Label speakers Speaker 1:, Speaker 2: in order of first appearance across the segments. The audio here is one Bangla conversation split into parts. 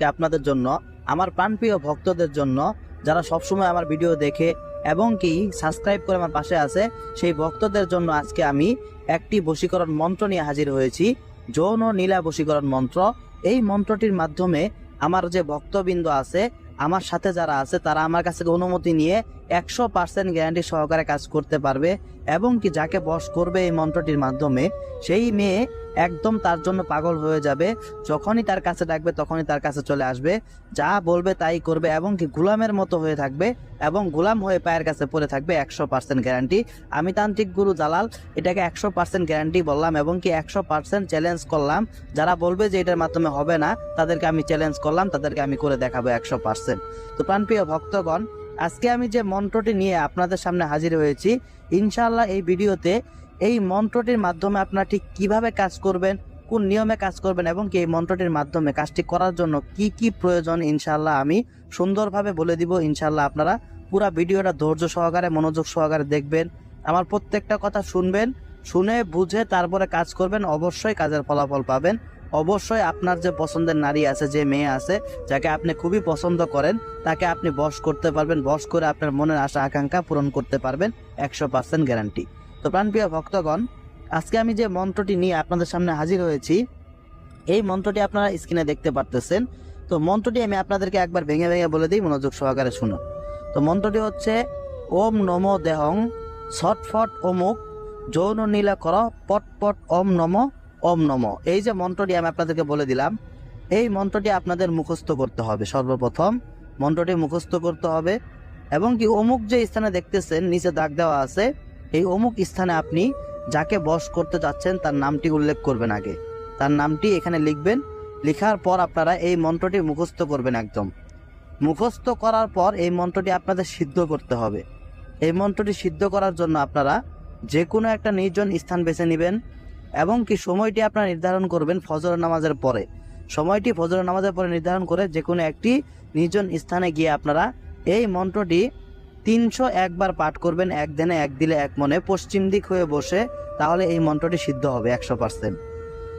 Speaker 1: আজকে আপনাদের জন্য, আমার প্রাণপ্রিয় ভক্তদের জন্য, যারা সবসময় আমার ভিডিও দেখে এবং কি সাবস্ক্রাইব করে আমার পাশে আছে, সেই ভক্তদের জন্য আজকে আমি একটি বশীকরণ মন্ত্র নিয়ে হাজির হয়েছি। যৌন নীলা বশীকরণ মন্ত্র। এই মন্ত্রটির মাধ্যমে আমার যে ভক্তবৃন্দ আছে, আমার সাথে যারা আছে, তারা আমার কাছে অনুমতি নিয়ে একশো পার্সেন্ট গ্যারান্টি সহকারে কাজ করতে পারবে এবং কি যাকে বশ করবে এই মন্ত্রটির মাধ্যমে, সেই মেয়ে একদম তার জন্য পাগল হয়ে যাবে। যখনই তার কাছে ডাকবে, তখনই তার কাছে চলে আসবে। যা বলবে তাই করবে এবং কি গোলামের মতো হয়ে থাকবে এবং গোলাম হয়ে পায়ের কাছে পড়ে থাকবে একশো পার্সেন্ট গ্যারান্টি আমি তান্ত্রিক গুরু জালাল, এটাকে একশো পার্সেন্ট গ্যারান্টি বললাম এবং কি একশো পার্সেন্ট চ্যালেঞ্জ করলাম। যারা বলবে যে এটার মাধ্যমে হবে না, তাদেরকে আমি চ্যালেঞ্জ করলাম, তাদেরকে আমি করে দেখাবো একশো পার্সেন্ট। তো প্রাণপ্রিয় ভক্তগণ আজকে আমি যে মন্ত্রটি নিয়ে আপনাদের সামনে হাজির হয়েছি, ইনশাআল্লাহ এই ভিডিওতে এই মন্ত্রটির মাধ্যমে আপনারা ঠিক কীভাবে কাজ করবেন, কোন নিয়মে কাজ করবেন এবং কি এই মন্ত্রটির মাধ্যমে কাজটি করার জন্য কি কি প্রয়োজন, ইনশাআল্লাহ আমি সুন্দরভাবে বলে দিব। ইনশাআল্লাহ আপনারা পুরো ভিডিওটা ধৈর্য সহকারে, মনোযোগ সহকারে দেখবেন, আমার প্রত্যেকটা কথা শুনবেন, শুনে বুঝে তারপরে কাজ করবেন, অবশ্যই কাজের ফলাফল পাবেন। অবশ্যই আপনার যে পছন্দের নারী আছে, যে মেয়ে আছে, যাকে আপনি খুবই পছন্দ করেন, তাকে আপনি বশ করতে পারবেন, বশ করে আপনার মনের আশা, আকাঙ্ক্ষা পূরণ করতে পারবেন, একশো পার্সেন্ট গ্যারান্টি তো প্রাণপ্রিয় ভক্তগণ, আজকে আমি যে মন্ত্রটি নিয়ে আপনাদের সামনে হাজির হয়েছি, এই মন্ত্রটি আপনারা স্ক্রিনে দেখতে পারতেছেন। তো মন্ত্রটি আমি আপনাদেরকে একবার ভেঙে ভেঙে বলে দিই, মনোযোগ সহকারে শুনুন। তো মন্ত্রটি হচ্ছে, ওম নম দেহং, ছটফট অমুক, যৌন নীলা কর পট পট ওম নম ওম নম। এই যে মন্ত্রটি আমি আপনাদেরকে বলে দিলাম, এই মন্ত্রটি আপনাদের মুখস্থ করতে হবে সর্বপ্রথম। মন্ত্রটি মুখস্থ করতে হবে এবং কি অমুক যে স্থানে দেখতেছেন, নিচে দাগ দেওয়া আছে, এই অমুক স্থানে আপনি যাকে বশ করতে যাচ্ছেন, তার নামটি উল্লেখ করবেন আগে। তার নামটি এখানে লিখবেন। লেখার পর আপনারা এই মন্ত্রটি মুখস্থ করবেন একদম। মুখস্থ করার পর এই মন্ত্রটি আপনাদের সিদ্ধ করতে হবে। এই মন্ত্রটি সিদ্ধ করার জন্য আপনারা যে কোনো একটা নির্জন স্থান বেছে নেবেন। এবং কি সময়টি আপনারা নির্ধারণ করবেন ফজর নামাজের পরে। সময়টি ফজর নামাজের পরে নির্ধারণ করে যে কোনো একটি নির্জন স্থানে গিয়ে আপনারা এই মন্ত্রটি তিনশো একবার পাঠ করবেন, এক দিনে এক দিলে এক মনে, পশ্চিম দিক হয়ে বসে তাহলে এই মন্ত্রটি সিদ্ধ হবে একশো পার্সেন্ট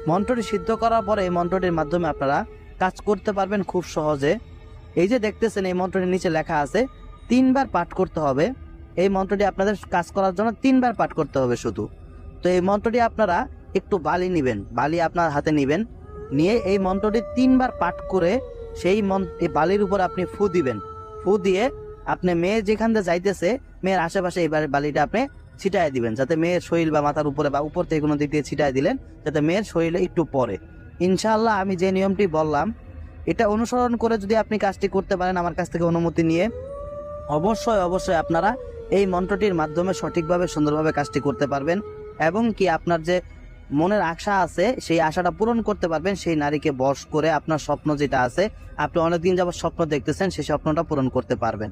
Speaker 1: মন্ত্রটি সিদ্ধ করার পরে এই মন্ত্রটির মাধ্যমে আপনারা কাজ করতে পারবেন খুব সহজে। এই যে দেখতেছেন এই মন্ত্রটির নিচে লেখা আছে, তিনবার পাঠ করতে হবে। এই মন্ত্রটি আপনাদের কাজ করার জন্য তিনবার পাঠ করতে হবে শুধু। তো এই মন্ত্রটি আপনারা একটু বালি নেবেন, বালি আপনার হাতে নেবেন। নিয়ে এই মন্ত্রটি তিনবার পাঠ করে সেই এই বালির উপর আপনি ফু দিবেন। ফু দিয়ে আপনি মেয়ে যেখান দিয়ে যাইতেছে, মেয়ের আশেপাশে এই বালি- বালিটা আপনি ছিটায় দিবেন, যাতে মেয়ের শরীর বা মাথার উপরে বা উপর থেকে কোনো দিক দিয়ে ছিটায় দিলেন, যাতে মেয়ের শরীরে একটু পরে ইনশাআল্লাহ আমি যে নিয়মটি বললাম, এটা অনুসরণ করে যদি আপনি কাজটি করতে পারেন আমার কাছ থেকে অনুমতি নিয়ে, অবশ্যই অবশ্যই আপনারা এই মন্ত্রটির মাধ্যমে সঠিকভাবে, সুন্দরভাবে কাজটি করতে পারবেন। এবং কি আপনার যে মনের আশা আছে, সেই আশাটা পূরণ করতে পারবেন, সেই নারীকে বশ করে আপনার স্বপ্ন যেটা আছে, আপনি অনেকদিন যাবত স্বপ্ন দেখতেছেন, সেই স্বপ্নটা পূরণ করতে পারবেন।